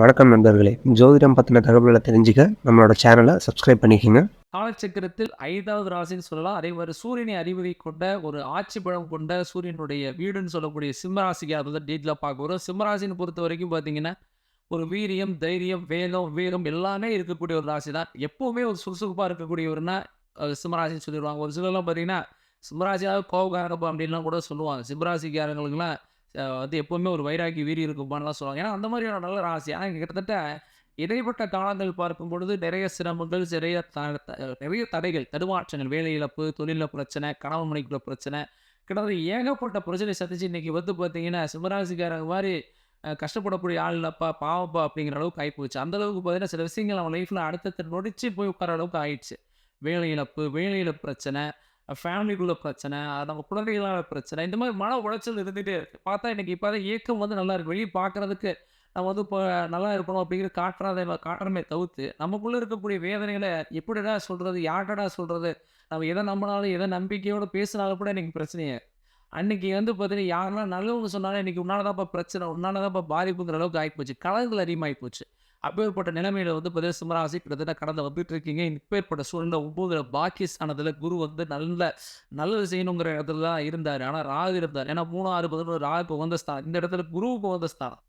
வணக்கம் நண்பர்களே. ஜோதிடம் பற்றின தகவல்களை தெரிஞ்சுக்க நம்மளோட சேனலை சப்ஸ்கிரைப் பண்ணிக்கோங்க. காலச்சக்கரத்தில் ஐந்தாவது ராசின்னு சொல்லலாம். அதே மாதிரி சூரியனை அறிவுரை கொண்ட ஒரு ஆட்சி பழம் கொண்ட சூரியனுடைய வீடுன்னு சொல்லக்கூடிய சிம்மராசிக்கு அதை தான் டீட்டெயிலாக பார்க்க வரும் சிம்மராசின்னு பொறுத்த வரைக்கும் பார்த்தீங்கன்னா ஒரு வீரியம் தைரியம் வேகம் வீரம் எல்லாமே இருக்கக்கூடிய ஒரு ராசி தான் எப்போவுமே ஒரு சுறுசுறுப்பாக இருக்கக்கூடியவர்னா சிம்மராசின்னு சொல்லிடுவாங்க. ஒரு சிலர்லாம் பார்த்தீங்கன்னா சிம்மராசியாக கோபக்காரப்பா அப்படின்லாம் கூட சொல்லுவாங்க. சிம்மராசிக்காரங்களுக்குலாம் வந்து எப்போவுமே ஒரு வைராகி வீரி இருக்குப்பான்லாம் சொல்லுவாங்க. ஏன்னா அந்த மாதிரியான நல்ல ராசி. ஆனால் கிட்டத்தட்ட இடைப்பட்ட காலங்கள் பார்க்கும் பொழுது நிறைய சிரமங்கள் நிறைய த த- நிறைய தடைகள். தடுமாற்றங்கள் வேலை இழப்பு தொழில பிரச்சனை கணவன் மனைக்குள்ள பிரச்சனை கிட்டத்தட்ட ஏகப்பட்ட பிரச்சனை சந்திச்சு இன்னைக்கு வந்து பார்த்தீங்கன்னா சிம்மராசிக்காரங்க மாதிரி கஷ்டப்படக்கூடிய ஆள் இல்லப்பா பாவப்பா அப்படிங்கிற அளவுக்கு ஆகிப்போச்சு அந்த அளவுக்கு பார்த்தீங்கன்னா சில விஷயங்கள் அவன் லைஃப்பில் அடுத்தத்தை நொடிச்சு போய் உட்கார அளவுக்கு ஆயிடுச்சு. வேலை இழப்பு வேலை இழப்பு பிரச்சனை ஃபேமிலிக்குள்ள பிரச்சனை அது நம்ம குழந்தைகளான பிரச்சனை. இந்த மாதிரி மன உளைச்சல் இருந்துகிட்டே இருக்குது பார்த்தா இன்னைக்கு இப்போ இயக்கம் வந்து நல்லா இருக்கு. வெளியே பார்க்கறதுக்கு நம்ம வந்து இப்போ நல்லா இருக்கணும் அப்படிங்கிற காட்டுறதை காட்டுறமே தவிர்த்து நமக்குள்ளே இருக்கக்கூடிய வேதனைகளை எப்படிடா சொல்கிறது யார்டடா சொல்கிறது நம்ம எதை நம்பினாலும் எதை நம்பிக்கையோடு பேசினாலும் கூட எனக்கு பிரச்சனையே அன்னைக்கு வந்து பார்த்தீங்கன்னா யாரெல்லாம் நல்லவங்க சொன்னாலும் இன்னைக்கு உன்னால தான்ப்பா பிரச்சனை உன்னால தான்ப்பா பாதிப்புங்கிற அளவுக்கு ஆகிப்போச்சு கலங்கள் அதிகமாகி போச்சு அப்பேற்பட்ட நிலைமையில் வந்து பார்த்தீங்கன்னா சிம்மராசி கிட்டத்தட்ட கடந்து வந்துட்டு இருக்கீங்க இப்பேற்பட்ட சூழ்நிலை ஒன்பதுல பாக்கியஸ்தானத்தில் குரு வந்து நல்ல நல்லது செய்யணுங்கிற இடத்துல தான் இருந்தார். ஆனால் ராகு இருந்தார். ஏன்னா மூணாறு பதினொன்று ராகு உகந்த ஸ்தானம். இந்த இடத்துல குருவுக்கு உகந்த ஸ்தானம்.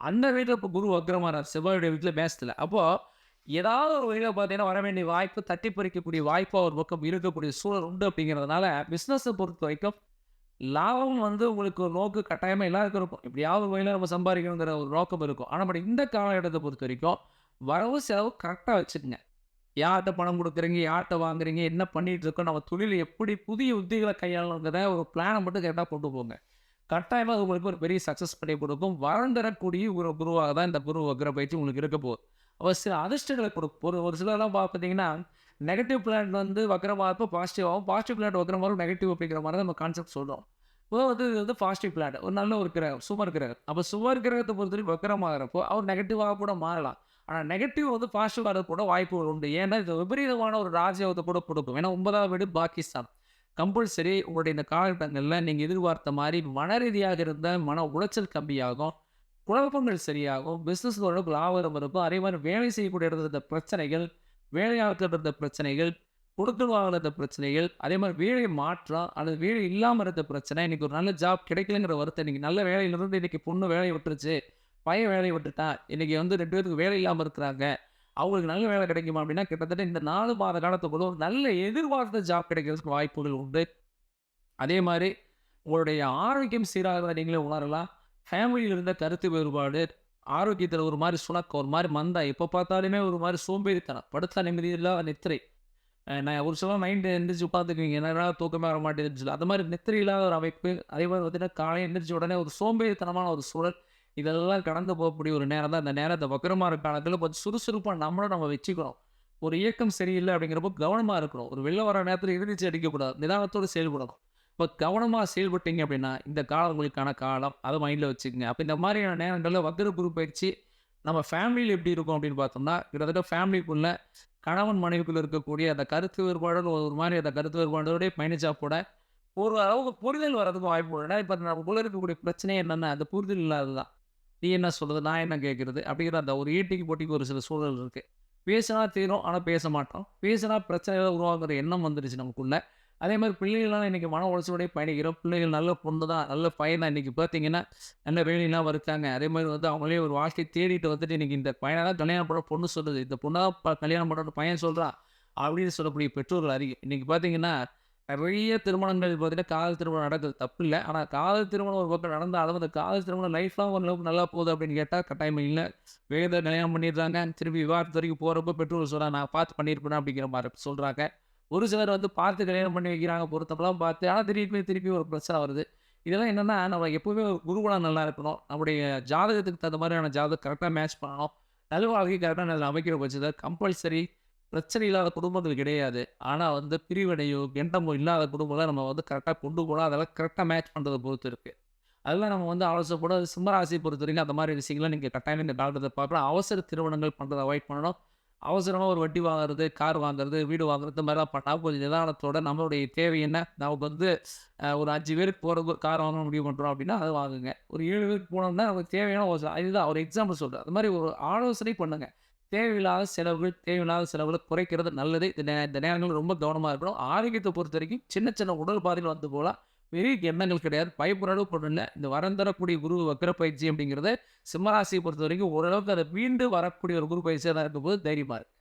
அந்த வீட்டில் இப்போ குரு வக்ரமானார் செவ்வாயுடைய வீட்டில் மேசத்தில். அப்போது ஏதாவது ஒரு வழியில் பார்த்தீங்கன்னா வர வேண்டிய வாய்ப்பு தட்டி பறிக்கக்கூடிய வாய்ப்பு ஒரு பக்கம் இருக்கக்கூடிய சூழல் உண்டு அப்படிங்கிறதுனால பிஸ்னஸை பொறுத்த வரைக்கும் லாபம் வந்து உங்களுக்கு ஒரு நோக்கு கட்டாயமாக எல்லாருக்கும் இருக்கும் எப்படியாவது ஒரு வழியில் நம்ம சம்பாதிக்கணுங்கிற ஒரு நோக்கம் இருக்கும். ஆனால் பட் இந்த காலகட்டத்தை பொறுத்த வரைக்கும் வரவு செலவு கரெக்டாக வச்சுக்கோங்க. யார்கிட்ட பணம் கொடுக்குறீங்க யார்கிட்ட வாங்குறீங்க என்ன பண்ணிகிட்டு இருக்கோம் நம்ம தொழில் எப்படி புதிய உத்திகளை கையாளுங்கிறத ஒரு பிளானை மட்டும் கரெக்டாக கொண்டு போங்க. கட்டாயமாக உங்களுக்கு ஒரு பெரிய சக்ஸஸ் பண்ணி கொடுக்கும். வரம் தரக்கூடிய ஒரு குருவாக தான் இந்த குரு வக்ர பயிற்சி உங்களுக்கு இருக்க போகுது. அவர் சில அதிர்ஷ்டங்களை கொடுக்கும் ஒரு ஒரு சிலர்லாம் பார்த்தீங்கன்னா நெகட்டிவ் பிளான் வந்து வக்ரமாக இருப்போ பாசிட்டிவாகவும் பாசிட்டிவ் பிளான் வக்ரமாக நெகட்டிவ் அப்படிங்கிற மாதிரி தான் நம்ம கான்செப்ட் சொல்கிறோம் வந்து இது வந்து பாசிட்டிவ் பிளான் ஒரு நல்ல ஒரு கிரகம் சுவர் கிரகம். அப்போ சுவர் கிரகத்தை பொறுத்தவரைக்கும் வக்கரமாகிறப்போ அவர் நெகட்டிவாக கூட மாறலாம். ஆனால் நெகட்டிவ் வந்து பாசிட்டிவ் வரது கூட வாய்ப்புகள் உண்டு. ஏன்னா இது விபரீதமான ஒரு ராஜ்யத்தை கூட கொடுக்கும். ஏன்னா ஒன்பதாவது வீடு பாகிஸ்தான். கம்பல்சரி உங்களுடைய இந்த காலகட்டங்களில் நீங்கள் எதிர்பார்த்த மாதிரி மன ரீதியாக இருந்த மன உளைச்சல் கம்மியாகும். குழப்பங்கள் சரியாகும். பிஸ்னஸ் ஓரளவுக்கு லாபம் இருக்கும். அதே மாதிரி வேலை செய்யக்கூடிய இருந்த பிரச்சனைகள் வேலையாட்கள் இருந்த பிரச்சனைகள் கொடுத்து வாங்குற பிரச்சனைகள் அதே மாதிரி வேலை மாற்றம் அல்லது வேலை இல்லாமல் இருந்த பிரச்சனை இன்னைக்கு ஒரு நல்ல ஜாப் கிடைக்கலங்கிற வருத்தம் இன்னைக்கு நல்ல வேலையிலிருந்து இன்னைக்கு பொண்ணு வேலையை விட்டுருச்சு பையன் வேலையை விட்டுட்டான் இன்னைக்கு வந்து ரெண்டு பேருக்கு வேலை இல்லாமல் இருக்கிறாங்க அவங்களுக்கு நல்ல வேலை கிடைக்குமா அப்படின்னா கிட்டத்தட்ட இந்த நாலு மாத காலத்துக்குள்ள ஒரு நல்ல எதிர்பார்த்த ஜாப் கிடைக்கிறதுக்கு வாய்ப்புகள் உண்டு. அதே மாதிரி உங்களுடைய ஆரோக்கியம் சீராக நீங்களே உணரலாம். ஃபேமிலியில் இருந்த கருத்து வேறுபாடு ஆரோக்கியத்தில் ஒரு மாதிரி சுணக்கம் ஒரு மாதிரி மந்தா எப்போ பார்த்தாலுமே ஒரு மாதிரி சோம்பேறித்தனம் படுத்தா நிம்மதியில்லா நித்திரை நான் ஒரு சில நைட்டு எந்திரிச்சு உட்காந்துக்குவீங்க என்னடா தூக்கமே வர மாட்டேங்குதுன்னு சொல்லி. மாதிரி நித்திரி இல்லாத ஒரு அமைப்பு. அதே மாதிரி பார்த்தீங்கன்னா காலையில் எந்திரிச்ச உடனே ஒரு சோம்பேறித்தனமான ஒரு சூழல். இதெல்லாம் கடந்து போகக்கூடிய ஒரு நேரம் தான். இந்த நேரத்தை வக்கரமாக இருக்க காலத்தில் கொஞ்சம் சுறுசுறுப்பாக நம்மளும் நம்ம வச்சுக்கணும் ஒரு இயக்கம் சரியில்லை அப்படிங்கிறப்போ கவனமாக இருக்கணும். ஒரு வெளில வர நேரத்தில் எதிர்த்து அடிக்கக்கூடாது. நிதானத்தோடு செயல்படணும். இப்போ கவனமாக செயல்பட்டீங்க அப்படின்னா இந்த காலம் உங்களுக்கான காலம். அதை மைண்டில் வச்சுக்கோங்க. அப்போ இந்த மாதிரியான நேரங்களில் வக்கர குரு பயிற்சி நம்ம ஃபேமிலியில் எப்படி இருக்கும் அப்படின்னு பார்த்தோம்னா கிட்டத்தட்ட ஃபேமிலிக்குள்ள கணவன் மனைவிக்குள்ள இருக்கக்கூடிய அந்த கருத்து வேறுபாடு ஒரு மாதிரி அந்த கருத்து வேறுபாடோடய பயணிச்சா கூட ஒரு அளவுக்கு புரிதல் வர்றதுக்கு வாய்ப்பு உண்டு. ஏன்னா இப்போ உள்ள இருக்கக்கூடிய பிரச்சனை என்னென்ன அந்த புரிதல் இல்லாததான் நீ என்ன சொல்கிறது நான் என்ன கேட்குறது அப்படிங்கிற அந்த ஒரு ஈட்டிக்கு போட்டிக்கு ஒரு சில சூழல் இருக்குது பேசினா தீரும் ஆனால் பேச மாட்டோம். பேசினா பிரச்சனைகளை உருவாக்குற எண்ணம் வந்துடுச்சு நமக்குள்ளே. அதே மாதிரி பிள்ளைகள்லாம் இன்றைக்கி மன உளைச்சலோடய பயணிக்கிறோம். பிள்ளைகள் நல்ல பொண்ணு தான் நல்ல பையன் தான் இன்றைக்கி பார்த்தீங்கன்னா நல்ல வேலையெல்லாம் வருத்தாங்க. அதே மாதிரி வந்து அவங்களே ஒரு வாழ்க்கை தேடிட்டு வந்துட்டு இன்றைக்கி இந்த பையனை தான் கல்யாணம் பண்ண பொண்ணு சொல்லுது இந்த பொண்ணை தான் கல்யாணம் பண்ணுற பையன் சொல்கிறான் அப்படின்னு சொல்லக்கூடிய பெற்றோர்கள் அதிகம் இன்றைக்கி பார்த்தீங்கன்னா நிறைய திருமணங்கள் பார்த்தீங்கன்னா காதல் திருமணம் நடக்குது. தப்பு இல்லை. ஆனால் காதல் திருமணம் ஒரு பக்கம் நடந்தாலும் அந்த காதல் திருமணம் லைஃப்லாம் ஓரளவுக்கு நல்லா போகுது அப்படின்னு கேட்டால் கட்டாயம் இல்லை. வேத கல்யாணம் பண்ணிடுறாங்க. திரும்பி விவாதத்து வரைக்கும் போகிறப்ப பெற்றோர் சொல்கிறாங்க நான் பார்த்து பண்ணியிருப்பேன் அப்படிங்கிற மாதிரி சொல்கிறாங்க ஒரு சிலர் வந்து பார்த்து கல்யாணம் பண்ணி வைக்கிறாங்க பொருத்தமெல்லாம் பார்த்து ஆனால் திருப்பி திருப்பி ஒரு பிரச்சனை வருது. இதெல்லாம் என்னென்னா நம்ம எப்போவுமே குருகுலம் நல்லா இருக்கணும். நம்முடைய ஜாதகத்துக்கு தகுந்த மாதிரியான ஜாதகம் கரெக்டாக மேட்ச் பண்ணணும். நல்ல வாழ்க்கை கரெக்டாக நல்ல அமைக்கிற பட்சத்தில் கம்பல்சரி பிரச்சனை இல்லாத குடும்பங்கள் கிடையாது. ஆனால் வந்து பிரிவினையோ கெண்டமோ இல்லாத குடும்பம்லாம் நம்ம வந்து கரெக்டாக கொண்டு போகலாம் அதெல்லாம் கரெக்டாக மேட்ச் பண்ணுறதை பொறுத்து இருக்குது அதெல்லாம் நம்ம வந்து ஆலோசனை சிம்மராசியை பொறுத்த வரைக்கும் அந்த மாதிரி விஷயங்கள்லாம் நீங்கள் கட்டாயம் இந்த டாக்டரை பார்க்கலாம் அவசர திருமணங்கள் பண்ணுறதை அவாய்ட் பண்ணணும். அவசரமாக ஒரு வட்டி வாங்குறது கார் வாங்குறது வீடு வாங்குறது இந்த மாதிரிலாம் பண்ணால் கொஞ்சம் நிதானத்தோட நம்மளுடைய தேவை என்ன? நமக்கு வந்து ஒரு அஞ்சு பேருக்கு போகிறது ஒரு கார் வாங்கணும் முடிவு பண்ணுறோம் அப்படின்னா அதை வாங்குங்க. ஒரு ஏழு பேருக்கு போனோம்னா நமக்கு தேவையான ஒரு இதுதான் ஒரு எக்ஸாம்பிள் சொல்கிறேன் அது மாதிரி ஒரு ஆலோசனை பண்ணுங்க. தேவையில்லாத செலவுகள் தேவையில்லாத செலவுகளை குறைக்கிறது நல்லது. இந்த நே இந்த நேரங்கள் ரொம்ப கவனமாக இருக்கணும். ஆரோக்கியத்தை பொறுத்த வரைக்கும் சின்ன சின்ன உடல் பாதையில் வந்து போகலாம். பெரிய எண்ணங்கள் கிடையாது. பயப்படுற அளவுக்கு ஒன்றும் இல்லை. இந்த வரம் தரக்கூடிய குரு வக்கர பயிற்சி அப்படிங்கிறது சிம்மராசியை பொறுத்த வரைக்கும் ஓரளவுக்கு அதை மீண்டு வரக்கூடிய ஒரு குரு பயிற்சியாக தான் இருக்கும்போது தைரியமாக இருக்குது